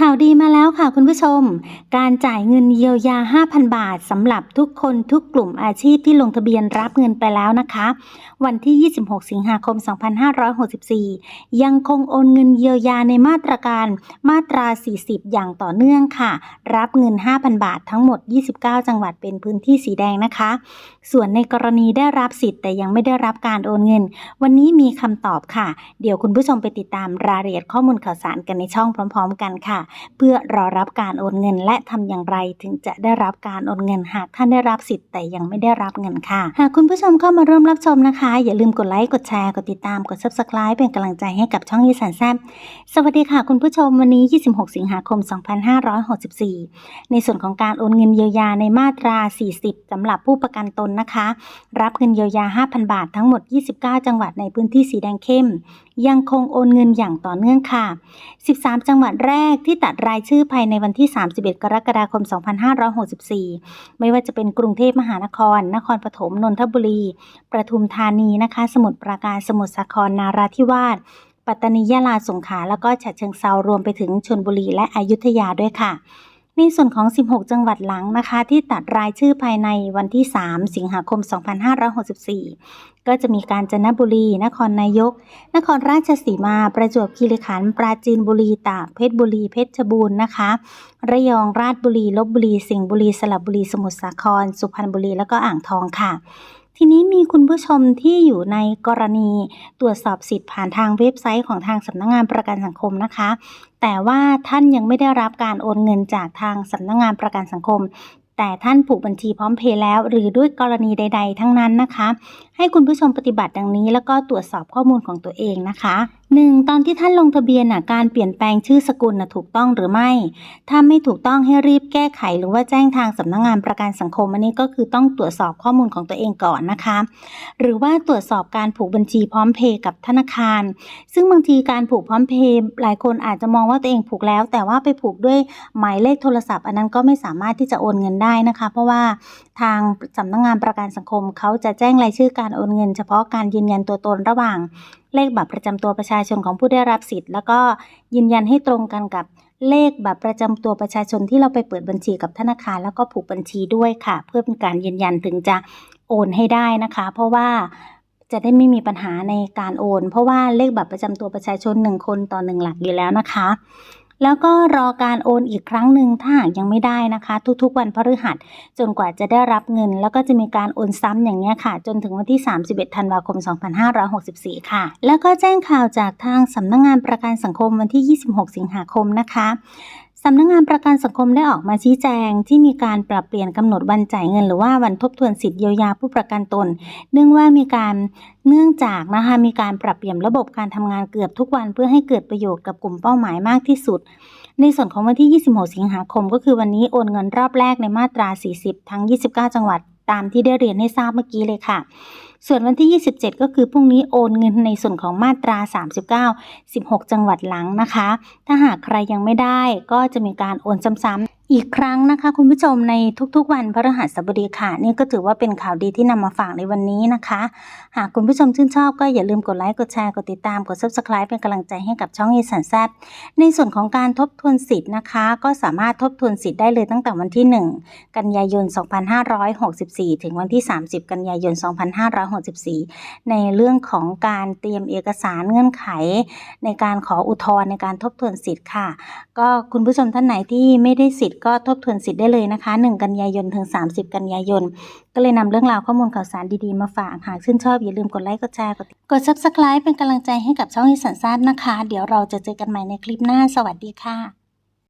ข่าวดีมาแล้วค่ะคุณผู้ชม การจ่ายเงินเยียวยา 5,000 บาทสำหรับทุกคนทุกกลุ่มอาชีพที่ลงทะเบียนรับเงินไปแล้วนะคะ วันที่ 26 สิงหาคม 2564 ยังคงโอนเงินเยียวยาในมาตรการมาตรา 40 อย่างต่อเนื่องค่ะ รับเงิน 5,000 บาททั้งหมด 29 จังหวัดเป็นพื้นที่สีแดงนะคะ ส่วนในกรณีได้รับสิทธิ์แต่ยังไม่ได้รับการโอนเงิน วันนี้มีคำตอบค่ะ เดี๋ยวคุณผู้ชมไปติดตามรายละเอียดข้อมูลข่าวสารกันในช่องพร้อม ๆ กันค่ะเพื่อรอรับการโอนเงินและทำอย่างไรถึงจะได้รับการโอนเงินหากท่านได้รับสิทธิ์แต่ยังไม่ได้รับเงินค่ะ หากคุณผู้ชมเข้ามาร่วมรับชมนะคะ อย่าลืมกดไลค์กดแชร์กดติดตามกด subscribe เป็นกำลังใจให้กับช่องยีสันแซบสวัสดีค่ะ คุณผู้ชมวันนี้ 26 สิงหาคม 2564 ในส่วนของการโอนเงินเยียวยาในมาตรา 40สำหรับผู้ประกันตนนะคะ รับเงินเยียวยา 5,000 บาททั้งหมด 29 จังหวัดในพื้นที่สีแดงเข้มยังคงโอนเงินอย่างต่อเนื่องค่ะ 13 จังหวัดแรกที่ตัดรายชื่อภายในวันที่ 31 กรกฎาคม 2564 ไม่ว่าจะเป็นกรุงเทพมหานคร นครปฐม นนทบุรี ประทุมธานีนะคะ สมุทรปราการ สมุทรสาคร นาราธิวาส ปัตตานี ยะลา สงขลา แล้วก็ฉะเชิงเซารวมไปถึงชลบุรีและอยุธยาด้วยค่ะ ในส่วนของ 16 จังหวัดหลังนะคะ ที่ตัดรายชื่อภายในวันที่ 3 สิงหาคม 2564 ก็จะมีการจนบุรี นครนายก นครราชสีมา ประจวบคีรีขันธ์ ปราจีนบุรี ตาก เพชรบุรี เพชรบูรณ์นะคะ ระยอง ราชบุรี ลบบุรี สิงห์บุรี สระบุรี สมุทรสาคร สุพรรณบุรี แล้วก็อ่างทองค่ะ ทีนี้มีคุณผู้ชมที่อยู่ในกรณีตรวจสอบสิทธิ์ผ่านทางเว็บไซต์ของทางสำนักงงานประกันสังคมนะคะ แต่ว่าท่านยังไม่ได้รับการโอนเงินจากทางสำนักงงานประกันสังคมแต่ท่านผูกบัญชีพร้อมเพย์แล้ว หรือด้วยกรณีใด ๆ ทั้งนั้นนะคะให้คุณผู้ชมปฏิบัติดังนี้ แล้วก็ตรวจสอบข้อมูลของตัวเองนะคะ 1. ตอนที่ท่านลงทะเบียนนะการเปลี่ยนแปลงชื่อสกุลนะถูกต้องหรือไม่ ถ้าไม่ถูกต้องให้รีบแก้ไข หรือว่าแจ้งทางสำนักงงานประกันสังคมอันนี้ก็คือต้องตรวจสอบข้อมูลของตัวเองก่อนนะคะ หรือว่าตรวจสอบการผูกบัญชีพร้อมเพย์กับธนาคาร ซึ่งบางทีการผูกพร้อมเพย์หลายคนอาจจะมองว่าตัวเองผูกแล้ว แต่ว่าไปผูกด้วยหมายเลขโทรศัพท์ อันนั้นก็ไม่สามารถที่จะโอนเงินได้นะคะ เพราะว่าทางสำนักงงานประกันสังคมเขาจะแจ้งรายชื่อการโอนเงินเฉพาะการยืนยันตัวตนระหว่าง เลขบัตรประจำตัวประชาชนของผู้ได้รับสิทธิ์ แล้วก็ยืนยันให้ตรงกันกับเลขบัตรประจำตัวประชาชนที่เราไปเปิดบัญชีกับธนาคาร แล้วก็ผูกบัญชีด้วยค่ะ เพื่อเป็นการยืนยันถึงจะโอนให้ได้นะคะ เพราะว่าจะได้ไม่มีปัญหาในการโอน เพราะว่าเลขบัตรประจำตัวประชาชน 1 คนต่อ 1 หลักอยู่แล้วนะคะ แล้วก็รอการโอนอีกครั้งหนึ่งถ้าหากยังไม่ได้นะคะ ทุกๆ วันพฤหัส จนกว่าจะได้รับเงิน แล้วก็จะมีการโอนซ้ำอย่างนี้ยค่ะ จนถึงวันที่ 31 ธันวาคม 2564 ค่ะ แล้วก็แจ้งข่าวจากทางสำนักงงานประกันสังคมวันที่ 26 สิงหาคมนะคะ สำนักงงานประกันสังคมได้ออกมาชี้แจง ที่มีการปรับเปลี่ยนกำหนดวันจ่ายเงิน หรือว่าวันทบทวนสิทธิเยียวยาผู้ประกันตน เนื่องว่ามีการเนื่องจากนะคะมีการปรับเปลี่ยนระบบการทำงานเกือบทุกวัน เพื่อให้เกิดประโยชน์กับกลุ่มเป้าหมายมากที่สุด ในส่วนของวันที่ 26 สิงหาคม ก็คือวันนี้โอนเงินรอบแรกในมาตรา 40 ทั้ง 29 จังหวัด ตามที่ได้เรียนให้ทราบเมื่อกี้เลยค่ะ ส่วนวันที่ 27 ก็คือพรุ่งนี้โอนเงินในส่วนของมาตรา 39 16 จังหวัดหลังนะคะ ถ้าหากใครยังไม่ได้ก็จะมีการโอนซ้ำๆ อีกครั้งนะคะ คุณผู้ชมในทุกๆ วันพระฤหัสบดีค่ะนี่ก็ถือว่าเป็นข่าวดีที่นำมาฝากในวันนี้นะคะ หากคุณผู้ชมชื่นชอบก็อย่าลืมกดไลค์กดแชร์กดติดตามกด subscribe เป็นกำลังใจให้กับช่องอีสันแซบในส่วนของการทบทวนสิทธิ์นะคะ ก็สามารถทบทวนสิทธิ์ได้เลยตั้งแต่วันที่ 1 กันยายน 2564 ถึงวันที่ 30 กันยายน 2564 ในเรื่องของการเตรียมเอกสารเงื่อนไข ในการขออุทธรณ์ในการทบทวนสิทธิ์ค่ะ ก็คุณผู้ชมท่านไหนที่ไม่ได้สิทธิ์ก็ทบทวนสิทธิ์ได้เลยนะคะ 1 กันยายนถึง 30 กันยายน ก็เลยนำเรื่องราวข้อมูลข่าวสารดีๆมาฝากหากชื่นชอบอย่าลืมกดไลค์กดแชร์กดกด subscribe เป็นกำลังใจให้กับช่องอิสันซ่านะคะ เดี๋ยวเราจะเจอกันใหม่ในคลิปหน้าสวัสดีค่ะ